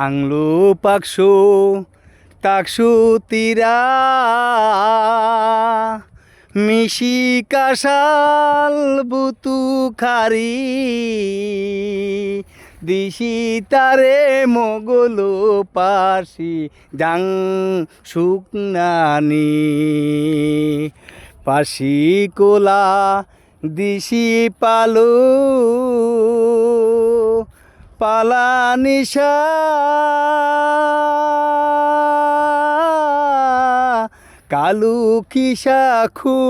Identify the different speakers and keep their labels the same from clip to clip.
Speaker 1: আংলু পাকসু, তাকসু তীরা, মিশি কাশাল বুতু খারি, দিশি তারে মগলো পাশি, জাং শুকনানি পাশি কোলা, দিশি পালু পালা নিশা। কালু কিসাখু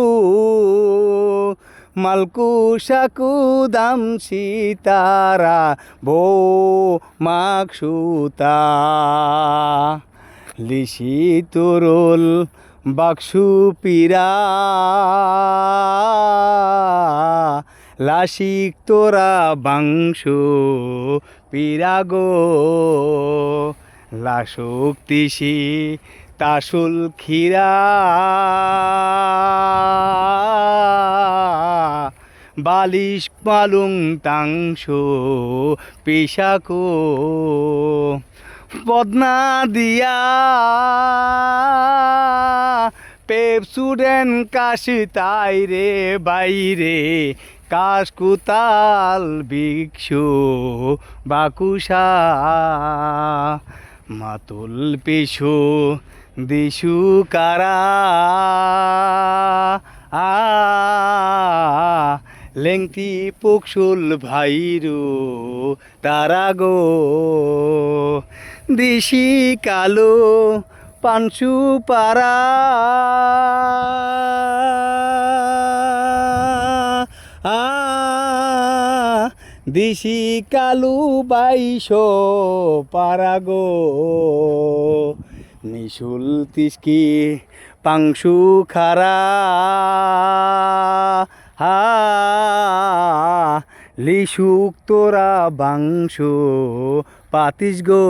Speaker 1: মালকু সাকু দাম সীতারা বো মাকসুতা লিসি তরুল বাক্সু পীরা লাসিক তোরা বাংশ পিরাগো লাসুক তিসি তাসুল খিরা বালিশ পালুং তাংশ পেশাকো। পদনা দিয়া পেপসুডেন কাশি তাই রে বাইরে, কাশকুতাল ভিক্ষু বাকুসা মাতুল পেশু দিশু কারা। আ পুকসুল ভাইরু তারা গো। দিশি কালো পানসু পারা। দিশি কালু বাইশ পারাগো। নিশুল তিসকি পাংশু খারা। হা লিশুক তোরা বাংশু পাতিস গো।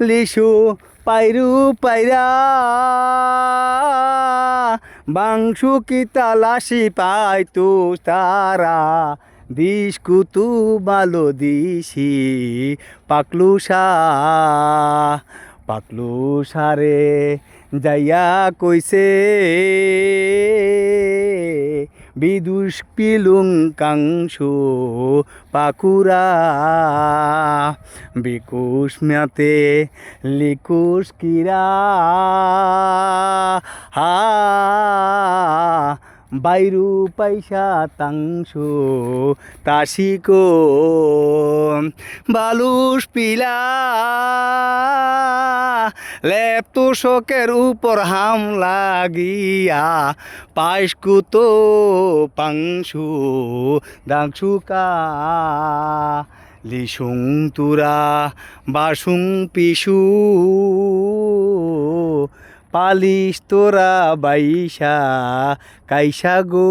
Speaker 1: লিশু পাইরু পাইরা। বাংশু কি তালাশি পাই তু তারা। দিস কুতু বালো দিশি পাকলুসা পাকলু সারে যাইয়া কইছে, বিদুষ পিলুং কাংশু পাকুরা, বিকুশ ম্যাতে লিকুশ কিরা, হা বাইরু পয়সা তাংশু তাসিকো বালুস পিলা লেপ তোষকের উপর হাম লাগিয়া পাইসকুতো পাংশু দাংশুকা লিসুং তুরা, বাসুং পিসু। পালিশ তোরা বাইশা কাইসা গো।